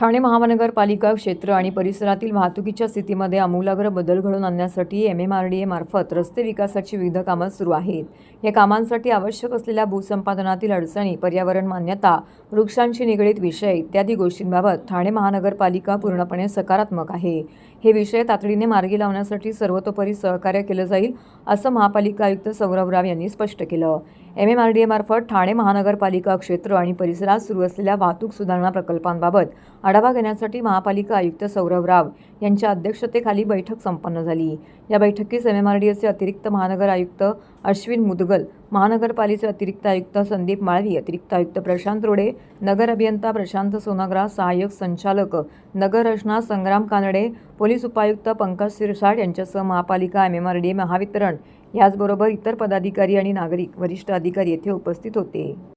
ठाणे महानगरपालिका क्षेत्र आणि परिसरातील वाहतुकीच्या स्थितीमध्ये आमूलाग्र बदल घडवून आणण्यासाठी एम एम आर डी एमार्फत रस्ते विकासाची विविध कामं सुरू आहेत. या कामांसाठी आवश्यक असलेल्या भूसंपादनातील अडचणी पर्यावरण मान्यता वृक्षांशी निगडीत विषय इत्यादी गोष्टींबाबत ठाणे महानगरपालिका पूर्णपणे सकारात्मक आहे. हे विषय तातडीने मार्गी लावण्यासाठी सर्वतोपरी सहकार्य केलं जाईल असं महापालिका आयुक्त सौरभ राव यांनी स्पष्ट केलं. एम एम आर डी एमार्फत ठाणे महानगरपालिका क्षेत्र आणि परिसरात सुरू असलेल्या वाहतूक सुधारणा प्रकल्पांबाबत आढावा घेण्यासाठी महापालिका आयुक्त सौरभ राव यांच्या अध्यक्षतेखाली बैठक संपन्न झाली. या बैठकीस एम एम आर डी एचे अतिरिक्त महानगर आयुक्त अश्विन मुदगल महानगरपालिकेचे अतिरिक्त आयुक्त संदीप माळवी अतिरिक्त आयुक्त प्रशांत रोडे नगर अभियंता प्रशांत सोनाग्रा सहाय्यक संचालक नगर रचना संग्राम कानडे पोलीस उपायुक्त पंकज सिरसाट यांच्यासह महापालिका M M R D A Mahavitaran याचबरोबर इतर पदाधिकारी आणि नागरिक वरिष्ठ अधिकारी येथे उपस्थित होते.